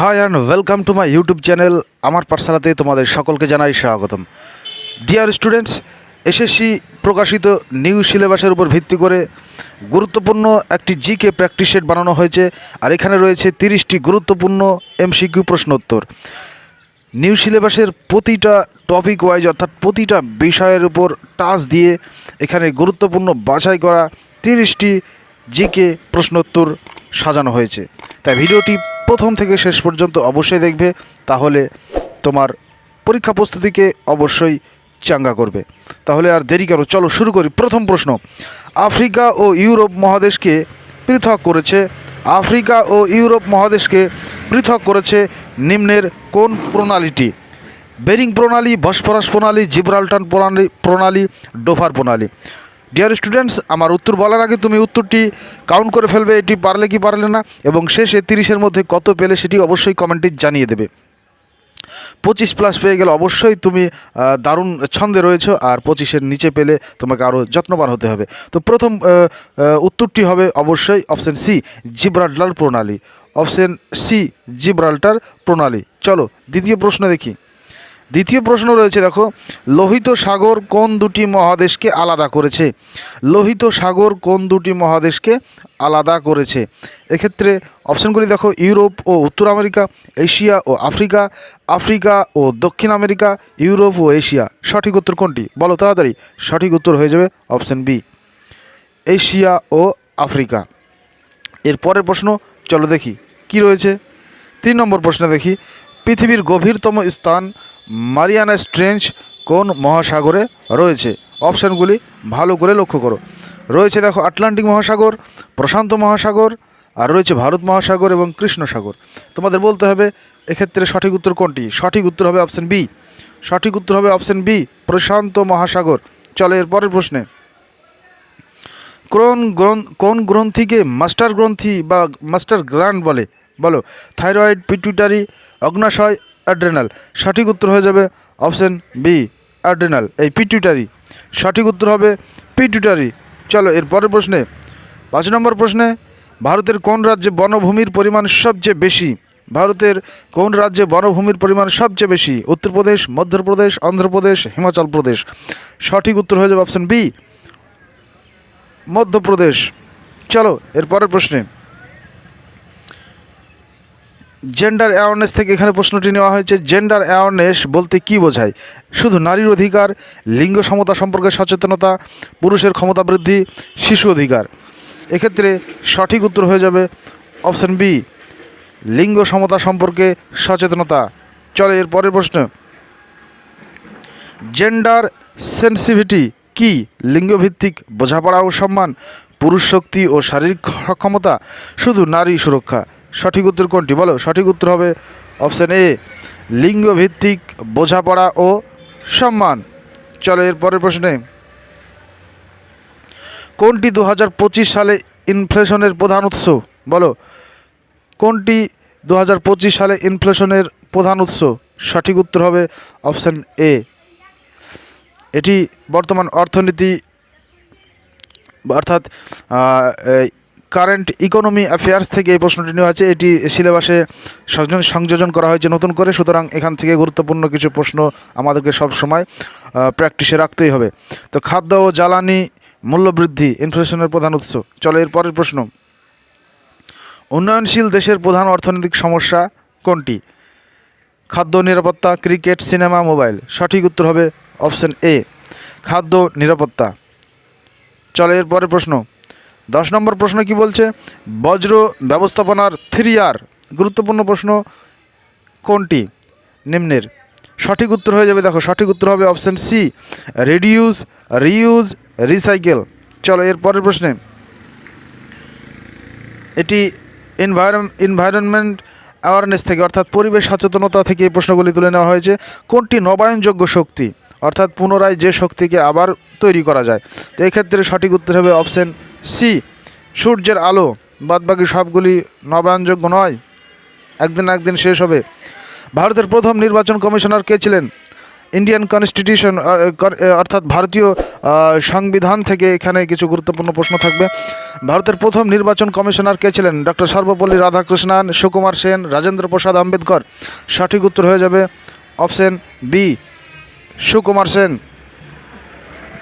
Hi and welcome to my YouTube channel আমার পাঠশালাতে তোমাদের সকলকে জানাই স্বাগতম। ডিয়ার স্টুডেন্টস এসএসসি প্রকাশিত নিউ সিলেবাসের উপর ভিত্তি করে গুরুত্বপূর্ণ একটি জিকে প্র্যাকটিস সেট বানানো হয়েছে, আর এখানে রয়েছে তিরিশটি গুরুত্বপূর্ণ এমসিকিউ প্রশ্ন উত্তর নিউ সিলেবাসের প্রতিটা টপিক ওয়াইজ অর্থাৎ প্রতিটা বিষয়ের উপর টাচ দিয়ে এখানে গুরুত্বপূর্ণ বাছাই করা তিরিশটি জিকে প্রশ্নোত্তর সাজানো হয়েছে। তাই ভিডিওটি প্রথম থেকে শেষ পর্যন্ত অবশ্যই দেখবে, তাহলে তোমার পরীক্ষা প্রস্তুতিকে অবশ্যই চাঙ্গা করবে। তাহলে আর দেরি করো চলো শুরু করি। প্রথম প্রশ্ন, আফ্রিকা ও ইউরোপ মহাদেশকে পৃথক করেছে, আফ্রিকা ও ইউরোপ মহাদেশকে পৃথক করেছে নিম্নের কোন প্রণালীটি? বেরিং প্রণালী, বসফরাস প্রণালী, জিব্রাল্টান প্রণালী প্রণালী ডোফার প্রণালী। ডিয়ার স্টুডেন্টস আমার উত্তর বলার আগে তুমি উত্তরটি কাউন্ট করে ফেলবে, এটি পারলে কি পারলে না, এবং শেষে তিরিশের মধ্যে কত পেলে সেটি অবশ্যই কমেন্টে জানিয়ে দেবে। পঁচিশ প্লাস পেয়ে গেলে অবশ্যই তুমি দারুণ ছন্দে রয়েছো, আর পঁচিশের নিচে পেলে তোমাকে আরও যত্নবান হতে হবে। তো প্রথম উত্তরটি হবে অবশ্যই অপশান সি জিব্রাল্টার প্রণালী। অপশান সি জিব্রাল্টার প্রণালী। চলো, দ্বিতীয় প্রশ্ন দেখি। দ্বিতীয় প্রশ্ন রয়েছে, দেখো, লোহিত সাগর কোন দুটি মহাদেশকে আলাদা করেছে? লোহিত সাগর কোন দুটি মহাদেশকে আলাদা করেছে? এক্ষেত্রে অপশনগুলি দেখো, ইউরোপ ও উত্তর আমেরিকা, এশিয়া ও আফ্রিকা আফ্রিকা ও দক্ষিণ আমেরিকা, ইউরোপ ও এশিয়া। সঠিক উত্তর কোনটি? বলো তাড়াতাড়ি, সঠিক উত্তর হয়ে যাবে অপশন বি। এশিয়া ও আফ্রিকা। এর পরের প্রশ্ন, চলো দেখি, কি রয়েছে? তিন নম্বর প্রশ্ন দেখি, পৃথিবীর গভীরতম স্থান মারিয়ানা স্ট্রেঞ্জ কোন মহাসাগরে রয়েছে? অপশানগুলি ভালো করে লক্ষ্য করো। রয়েছে দেখো আটলান্টিক মহাসাগর, প্রশান্ত মহাসাগর, আর রয়েছে ভারত মহাসাগর এবং কৃষ্ণ সাগর তোমাদের বলতে হবে এক্ষেত্রে সঠিক উত্তর কোনটি? সঠিক উত্তর হবে অপশান বি। সঠিক উত্তর হবে অপশান বি, প্রশান্ত মহাসাগর। চলো এর পরের প্রশ্নে। কোন গ্রন্থ কোন গ্রন্থিকে মাস্টার গ্রন্থি বা মাস্টার গ্ল্যান্ড বলে? বলো, থাইরয়েড পিটুইটারি অগ্নাশয় অ্যাড্রেনাল। সঠিক উত্তর হয়ে যাবে অপশন বি অ্যাড্রেনাল। এই পিটুইটারি সঠিক উত্তর হবে পিটুইটারি চলো, এর পরের প্রশ্নে। পাঁচ নম্বর প্রশ্নে, ভারতের কোন রাজ্যে বনভূমির পরিমাণ সবচেয়ে বেশি? ভারতের কোন রাজ্যে বনভূমির পরিমাণ সবচেয়ে বেশি? উত্তরপ্রদেশ, মধ্যপ্রদেশ, অন্ধ্রপ্রদেশ, হিমাচল প্রদেশ। সঠিক উত্তর হয়ে যাবে অপশন বি মধ্যপ্রদেশ। চলো, এর পরের প্রশ্নে। জেন্ডার অ্যাওয়ারনেস থেকে এখানে প্রশ্নটি নেওয়া হয়েছে। জেন্ডার অ্যাওয়ারনেস বলতে কি বোঝায়? শুধু নারীর অধিকার, লিঙ্গ সমতা সম্পর্কে সচেতনতা, পুরুষের ক্ষমতা বৃদ্ধি, শিশু অধিকার। এক্ষেত্রে সঠিক উত্তর হয়ে যাবে অপশন বি, লিঙ্গ সমতা সম্পর্কে সচেতনতা। চলে এর পরের প্রশ্ন। জেন্ডার সেন্সিভিটি কি? লিঙ্গভিত্তিক বোঝাপড়া ও সম্মান, পুরুষ শক্তি ও শারীরিক সক্ষমতা শুধু নারী সুরক্ষা। সঠিক উত্তর কোনটি? বলো, সঠিক উত্তর হবে অপশান এ, লিঙ্গভিত্তিক বোঝাপড়া ও সম্মান। চলো এর পরের প্রশ্নে। কোনটি দু হাজার পঁচিশ সালে ইনফ্লেশনের প্রধান উৎস? বলো, কোনটি দু হাজার পঁচিশ সালে ইনফ্লেশনের প্রধান উৎস? সঠিক উত্তর হবে অপশান এ। এটি বর্তমান অর্থনীতি, অর্থাৎ কারেন্ট ইকোনমি অ্যাফেয়ার্স থেকে এই প্রশ্নটি নেওয়া আছে এটি সিলেবাসে সংযোজন সংযোজন করা হয়েছে নতুন করে। সুতরাং এখান থেকে গুরুত্বপূর্ণ কিছু প্রশ্ন আমাদেরকে সব সময় প্র্যাকটিসে রাখতেই হবে। তো খাদ্য ও জ্বালানি মূল্যবৃদ্ধি ইনফ্লেশনের প্রধান উৎস। চলো এর পরের প্রশ্ন। উন্নয়নশীল দেশের প্রধান অর্থনৈতিক সমস্যা কোনটি? খাদ্য নিরাপত্তা, ক্রিকেট, সিনেমা, মোবাইল। সঠিক উত্তর হবে অপশন এ, খাদ্য নিরাপত্তা। চলে এর পরের প্রশ্ন। দশ নম্বর প্রশ্ন কি বলছে? বজ্র ব্যবস্থাপনার থ্রি আর গুরুত্বপূর্ণ প্রশ্ন কোনটি? নিম্নের। সঠিক উত্তর হয়ে যাবে, দেখো, সঠিক উত্তর হবে option C reduce reuse recycle চলো, এর পরের প্রশ্নে। এটি এনভায়রন এনভায়রনমেন্ট অ্যাওয়ারনেস থেকে, অর্থাৎ পরিবেশ সচেতনতা থেকে এই প্রশ্নগুলি তুলে নেওয়া হয়েছে। কোনটি নবায়নযোগ্য শক্তি? অর্থাৎ পুনরায় যে শক্তিকে আবার তৈরি করা যায়। তো এক্ষেত্রে সঠিক উত্তর হবে অপশন সি, সূর্যের আলো, বাদবাকি সবগুলি নবায়নযোগ্য নয়। একদিন একদিন শেষ হবে। ভারতের প্রথম নির্বাচন কমিশনার কে ছিলেন? ইন্ডিয়ান কনস্টিটিউশন অর্থাৎ ভারতীয় সংবিধান থেকে এখানে কিছু গুরুত্বপূর্ণ প্রশ্ন থাকবে। ভারতের প্রথম নির্বাচন কমিশনার কে ছিলেন? ডক্টর সর্বপল্লী রাধাকৃষ্ণান, সুকুমার সেন, রাজেন্দ্র প্রসাদ আম্বেদকর। সঠিক উত্তর হয়ে যাবে অপশন বি, সুকুমার সেন।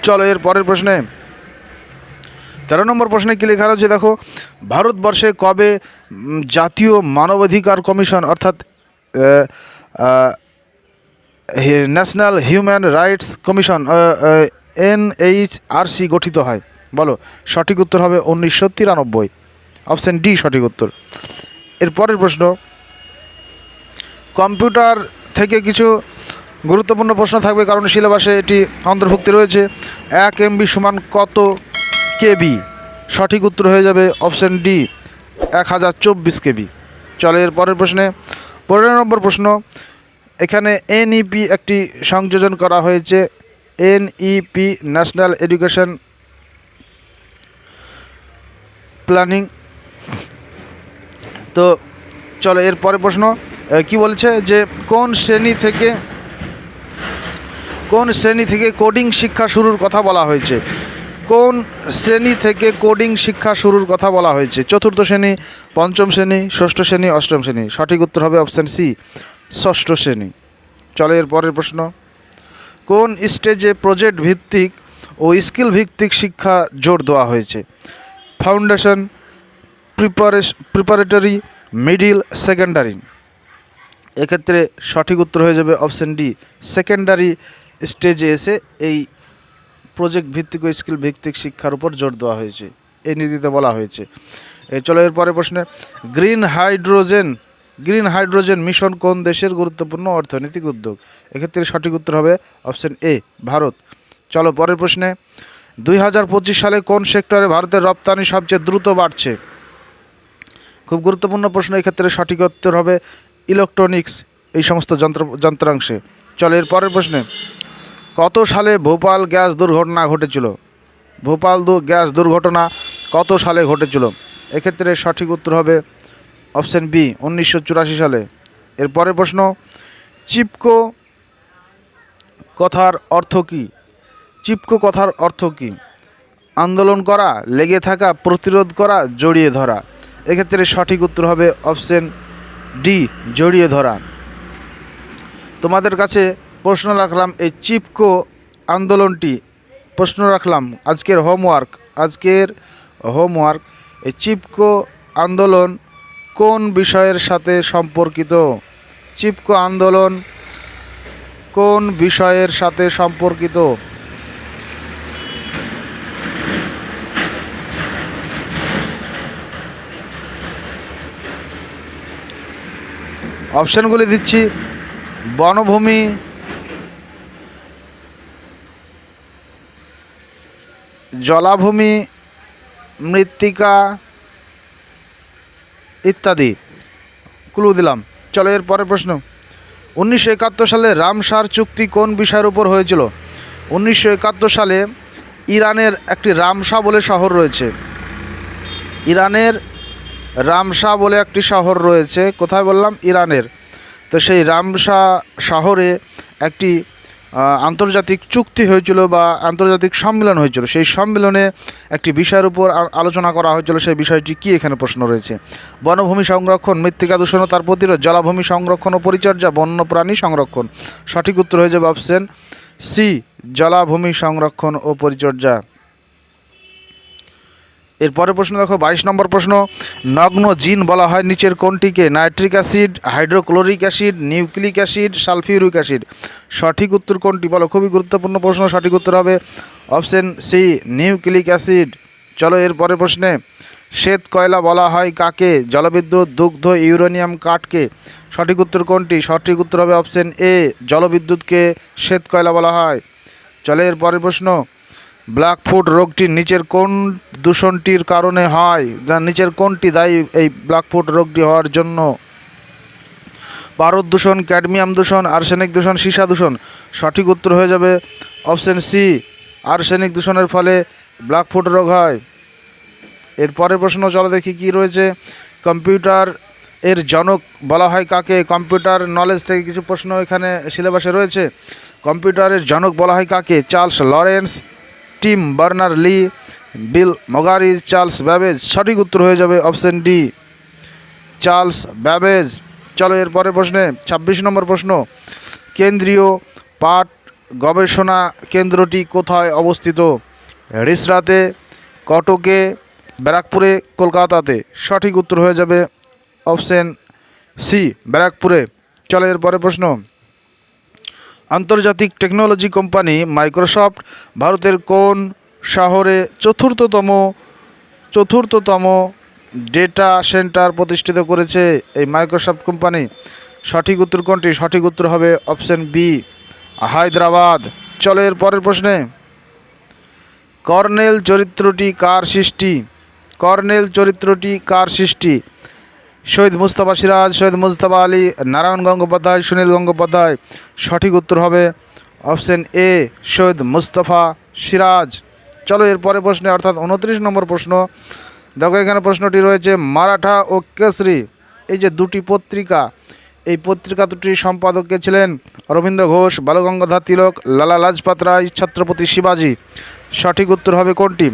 চলো এর পরের প্রশ্নে। তেরো নম্বর প্রশ্নে কি লেখা রয়েছে? দেখো, ভারতবর্ষে কবে জাতীয় মানবাধিকার কমিশন, অর্থাৎ national human rights commission NHRC গঠিত হয়। বলো, সঠিক উত্তর হবে উনিশশো তিরানব্বই। অপশান ডি, সঠিক উত্তর। এর পরের প্রশ্ন, কম্পিউটার থেকে কিছু গুরুত্বপূর্ণ প্রশ্ন থাকবে কারণ সিলেবাসে এটি অন্তর্ভুক্তি রয়েছে। এক এমবি সমান কত কেবি। সঠিক উত্তর হয়ে যাবে অপশান ডি, এক হাজার চব্বিশ কেবি। চলে এর পরের প্রশ্নে। পনেরো নম্বর প্রশ্ন, এখানে এনইপি একটি সংযোজন করা হয়েছে এনইপি ন্যাশনাল এডুকেশন প্ল্যানিং। তো চলো এর পরে প্রশ্ন কি বলছে যে কোন শ্রেণি থেকে, কোন শ্রেণি থেকে কোডিং শিক্ষা শুরুর কথা বলা হয়েছে? কোন শ্রেণি থেকে কোডিং শিক্ষা শুরুর কথা বলা হয়েছে? চতুর্থ শ্রেণি, পঞ্চম শ্রেণি, ষষ্ঠ শ্রেণি, অষ্টম শ্রেণি? সঠিক উত্তর হবে অপশান সি, ষষ্ঠ শ্রেণি। চলো এর পরের প্রশ্ন। কোন স্টেজে প্রজেক্ট ভিত্তিক ও স্কিল ভিত্তিক শিক্ষা জোর দেওয়া হয়েছে? Foundation, প্রিপারেশ preparatory, middle, secondary. এক্ষেত্রে সঠিক উত্তর হয়ে যাবে অপশন ডি, সেকেন্ডারি স্টেজে এসে এই প্রজেক্ট ভিত্তিক ও স্কিল ভিত্তিক শিক্ষার উপর জোর দেওয়া হয়েছে। এই নীতিতে বলা হয়েছে। চলো এর পরে প্রশ্নে green hydrogen green hydrogen mission কোন দেশের গুরুত্বপূর্ণ অর্থনৈতিক উদ্যোগ? এক্ষেত্রে সঠিক উত্তর হবে অপশন এ ভারত। চলো পরের প্রশ্নে, দুই হাজার পঁচিশ সালে কোন সেক্টরে ভারতের রপ্তানি সবচেয়ে দ্রুত বাড়ছে? খুব গুরুত্বপূর্ণ প্রশ্ন, এক্ষেত্রে সঠিক উত্তর হবে ইলেকট্রনিক্স এই সমস্ত যন্ত্র যন্ত্রাংশে। চলো এর পরের প্রশ্নে কত সালে ভোপাল গ্যাস দুর্ঘটনা ঘটেছিল? ভোপাল গ্যাস দুর্ঘটনা কত সালে ঘটেছিল? এক্ষেত্রে সঠিক উত্তর হবে অপশন বি, উনিশশো চুরাশি সালে। এর পরের প্রশ্ন, চিপকো কথার অর্থ কী? চিপকো কথার অর্থ কী? আন্দোলন করা, লেগে থাকা, প্রতিরোধ করা, জড়িয়ে ধরা। এক্ষেত্রে সঠিক উত্তর হবে অপশন ডি, জড়িয়ে ধরা। তোমাদের কাছে প্রশ্ন রাখলাম, এই চিপকো আন্দোলনটি প্রশ্ন রাখলাম, আজকের হোমওয়ার্ক আজকের হোমওয়ার্ক এই চিপকো আন্দোলন কোন বিষয়ের সাথে সম্পর্কিত? চিপকো আন্দোলন কোন বিষয়ের সাথে সম্পর্কিত? অপশানগুলি দিচ্ছি, বনভূমি জলাভূমি, মৃত্তিকা ইত্যাদি। ক্লু দিলাম। চলো এর পরের প্রশ্ন। উনিশশো একাত্তর সালে রামসার চুক্তি কোন বিষয়ের উপর হয়েছিল? উনিশশো একাত্তর সালে ইরানের একটি রামসা বলে শহর রয়েছে। ইরানের রামসা বলে একটি শহর রয়েছে। কোথায় বললাম? ইরানের। তো সেই রামসা শহরে একটি আন্তর্জাতিক চুক্তি হয়েছিল বা আন্তর্জাতিক সম্মেলন হয়েছিল। সেই সম্মেলনে একটি বিষয়ের উপর আলোচনা করা হয়েছিল। সেই বিষয়টি কি এখানে প্রশ্ন রয়েছে? বনভূমি সংরক্ষণ, মৃত্তিকা দূষণ তার প্রতিরোধ, জলাভূমি সংরক্ষণ ও পরিচর্যা, বন্যপ্রাণী সংরক্ষণ। সঠিক উত্তর হয়ে যাবে অপশন সি, জলাভূমি সংরক্ষণ ও পরিচর্যা। এরপরে প্রশ্ন দেখো, বাইশ নম্বর প্রশ্ন, নগ্ন জিন বলা হয় নিচের কোনটিকে? Nitric acid, hydrochloric acid, nucleic acid, sulphuric acid? সঠিক উত্তর কোনটি বলো? খুবই গুরুত্বপূর্ণ প্রশ্ন, সঠিক উত্তর হবে অপশন সি, নিউক্লিক অ্যাসিড। চলো এরপরে প্রশ্নে, শ্বেত কয়লা বলা হয় কাকে? জলবিদ্যুৎ, দুগ্ধ, ইউরেনিয়াম কাঠকে। সঠিক উত্তর কোনটি? সঠিক উত্তর হবে অপশন এ, জলবিদ্যুৎকে শ্বেত কয়লা বলা হয়। চলে এর পরের প্রশ্ন ব্ল্যাক ফুড রোগটি নিচের কোন দূষণটির কারণে হয়? নিচের কোনটি দায়ী এই ব্ল্যাক ফুড রোগটি হওয়ার জন্য? পারদ দূষণ, ক্যাডমিয়াম দূষণ, আর্সেনিক দূষণ, সীসা দূষণ। সঠিক উত্তর হয়ে যাবে অপশন সি, আর্সেনিক দূষণের ফলে ব্ল্যাক ফুড রোগ হয়। এর পরের প্রশ্ন, চলো দেখি কি রয়েছে। কম্পিউটার এর জনক বলা হয় কাকে? কম্পিউটার নলেজ থেকে কিছু প্রশ্ন এখানে সিলেবাসে রয়েছে। কম্পিউটারের জনক বলা হয় কাকে? Charles Lawrence. Tim Berners Lee, Bill Muggeridge, Charles Babbage সঠিক উত্তর হয়ে যাবে অপশন ডি। Charles Babbage. চলো এর পরের প্রশ্নে, ছাব্বিশ নম্বর প্রশ্ন। কেন্দ্রীয় পাট গবেষণা কেন্দ্রটি কোথায় অবস্থিত? রিসরাতে, কটকে, ব্যারাকপুরে, কলকাতাতে। সঠিক উত্তর হয়ে যাবে অপশন সি, ব্যারাকপুরে। চলো এর পরের প্রশ্ন। আন্তর্জাতিক টেকনোলজি কোম্পানি মাইক্রোসফট ভারতের কোন শহরে চতুর্থতম চতুর্থতম ডেটা সেন্টার প্রতিষ্ঠিত করেছে এই মাইক্রোসফট কোম্পানি? সঠিক উত্তর কোনটি? সঠিক উত্তর হবে অপশন বি, হায়দ্রাবাদ। চলো এর পরের প্রশ্নে। কর্নেল চরিত্রটি কার সৃষ্টি? কর্নেল চরিত্রটি কার সৃষ্টি? শহীদ মুস্তফা সিরাজ, শহীদ মুস্তফা আলী, নারায়ণ গঙ্গোপাধ্যায়, সুনীল গঙ্গোপাধ্যায়। সঠিক উত্তর হবে অপশন এ, শহীদ মুস্তফা সিরাজ। চলো এর পরে প্রশ্নে, অর্থাৎ উনত্রিশ নম্বর প্রশ্ন। দেখো, এখানে প্রশ্নটি রয়েছে, মারাঠা ও কেসরি এই যে দুটি পত্রিকা, এই পত্রিকা দুটির সম্পাদক কে ছিলেন? অরবিন্দ ঘোষ, বালগঙ্গাধর তিলক, লালা লাজপাত রায়, ছত্রপতি শিবাজী। সঠিক উত্তর হবে কোনটি?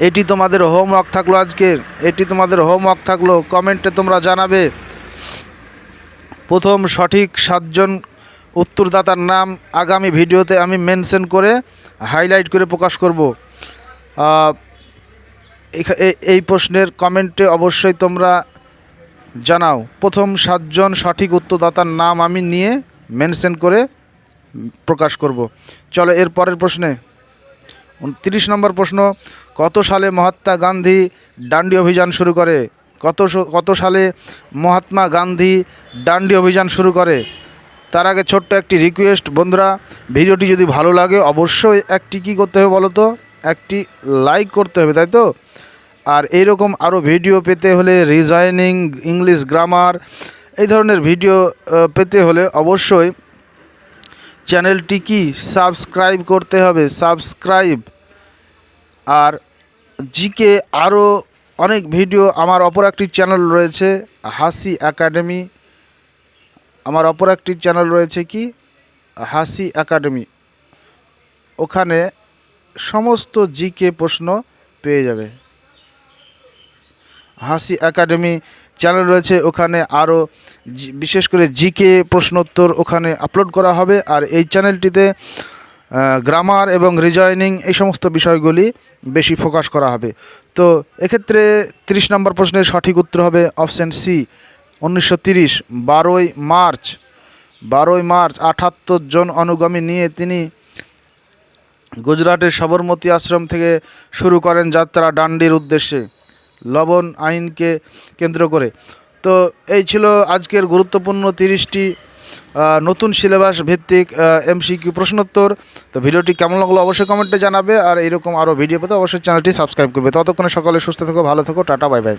এটি তোমাদের হোমওয়ার্ক থাকল আজকের, এটি তোমাদের হোমওয়ার্ক থাকল, কমেন্টে তোমরা জানাবে। প্রথম সঠিক সাতজন উত্তরদাতার নাম আগামী ভিডিওতে আমি মেনশন করে, হাইলাইট করে প্রকাশ করব। এই প্রশ্নের কমেন্টে অবশ্যই তোমরা জানাও। প্রথম সাতজন সঠিক উত্তরদাতার নাম আমি নিয়ে মেনশন করে প্রকাশ করব। চলো এর পরের প্রশ্নে। উনত্রিশ নম্বর প্রশ্ন, কত সালে মহাত্মা গান্ধী ডান্ডি অভিযান শুরু করে? কত কত সালে মহাত্মা গান্ধী ডান্ডি অভিযান শুরু করে? তার আগে ছোট্ট একটি রিকোয়েস্ট বন্ধুরা, ভিডিওটি যদি ভালো লাগে, অবশ্যই একটি কী করতে হবে বলো তো একটি লাইক করতে হবে, তাই তো? আর এইরকম আরও ভিডিও পেতে হলে রিজাইনিং ইংলিশ গ্রামার এই ধরনের ভিডিও পেতে হলে অবশ্যই চ্যানেলটি কি সাবস্ক্রাইব করতে হবে? সাবস্ক্রাইব। আর জিকে আরও অনেক ভিডিও আমার অপর একটি চ্যানেল রয়েছে, হাসি একাডেমি। আমার অপর একটি চ্যানেল রয়েছে কি? হাসি একাডেমি। ওখানে সমস্ত জিকে প্রশ্ন পেয়ে যাবে। হাসি একাডেমি চ্যানেল রয়েছে, ওখানে আরও বিশেষ করে জিকে প্রশ্নোত্তর ওখানে আপলোড করা হবে। আর এই চ্যানেলটিতে গ্রামার এবং রিজয়নিং এই সমস্ত বিষয়গুলি বেশি ফোকাস করা হবে। তো এক্ষেত্রে তিরিশ নম্বর প্রশ্নের সঠিক উত্তর হবে অপশান সি, উনিশশো তিরিশ, বারোই মার্চ। বারোই মার্চ আটাত্তর জন অনুগামী নিয়ে তিনি গুজরাটের সবরমতী আশ্রম থেকে শুরু করেন যাত্রা ডান্ডির উদ্দেশ্যে। লবণ আইনকে কেন্দ্র করে। তো এই ছিল আজকের গুরুত্বপূর্ণ তিরিশটি নতুন সিলেবাস ভিত্তিক এমসিকিউ প্রশ্নোত্তর। তো ভিডিওটি কেমন লাগল অবশ্যই কমেন্টে জানাবে, আর এরকম আরও ভিডিও পেতে অবশ্যই চ্যানেলটি সাবস্ক্রাইব করবে। ততক্ষণে সকলে সুস্থ থেকো, ভালো থেকো, টাটা, বাই বাই।